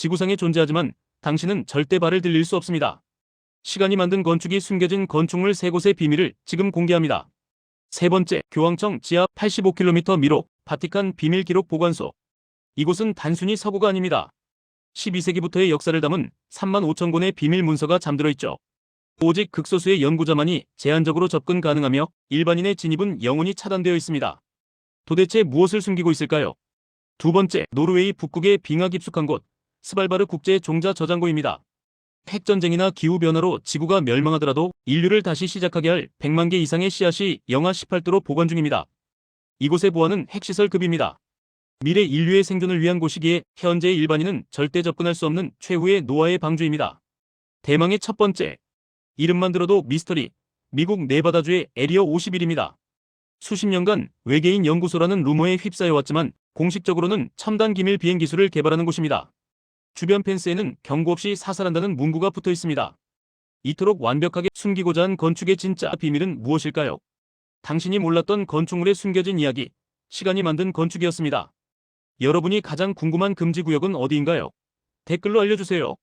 지구상에 존재하지만 당신은 절대 발을 들릴 수 없습니다. 시간이 만든 건축이 숨겨진 건축물 세 곳의 비밀을 지금 공개합니다. 세 번째, 교황청 지하 85km 미로 바티칸 비밀 기록 보관소. 이곳은 단순히 서구가 아닙니다. 12세기부터의 역사를 담은 3만 5천 권의 비밀 문서가 잠들어 있죠. 오직 극소수의 연구자만이 제한적으로 접근 가능하며 일반인의 진입은 영원히 차단되어 있습니다. 도대체 무엇을 숨기고 있을까요? 두 번째, 노르웨이 북극의 빙하 깊숙한 곳, 스발바르 국제 종자 저장고입니다. 핵전쟁이나 기후변화로 지구가 멸망하더라도 인류를 다시 시작하게 할 100만 개 이상의 씨앗이 영하 18도로 보관 중입니다. 이곳의 보안은 핵시설급입니다. 미래 인류의 생존을 위한 곳이기에 현재 일반인은 절대 접근할 수 없는 최후의 노아의 방주입니다. 대망의 첫 번째. 이름만 들어도 미스터리. 미국 네바다주의 에리어 51입니다. 수십 년간 외계인 연구소라는 루머에 휩싸여왔지만 공식적으로는 첨단 기밀 비행 기술을 개발하는 곳입니다. 주변 펜스에는 경고 없이 사살한다는 문구가 붙어 있습니다. 이토록 완벽하게 숨기고자 한 건축의 진짜 비밀은 무엇일까요? 당신이 몰랐던 건축물에 숨겨진 이야기, 시간이 만든 건축이었습니다. 여러분이 가장 궁금한 금지 구역은 어디인가요? 댓글로 알려주세요.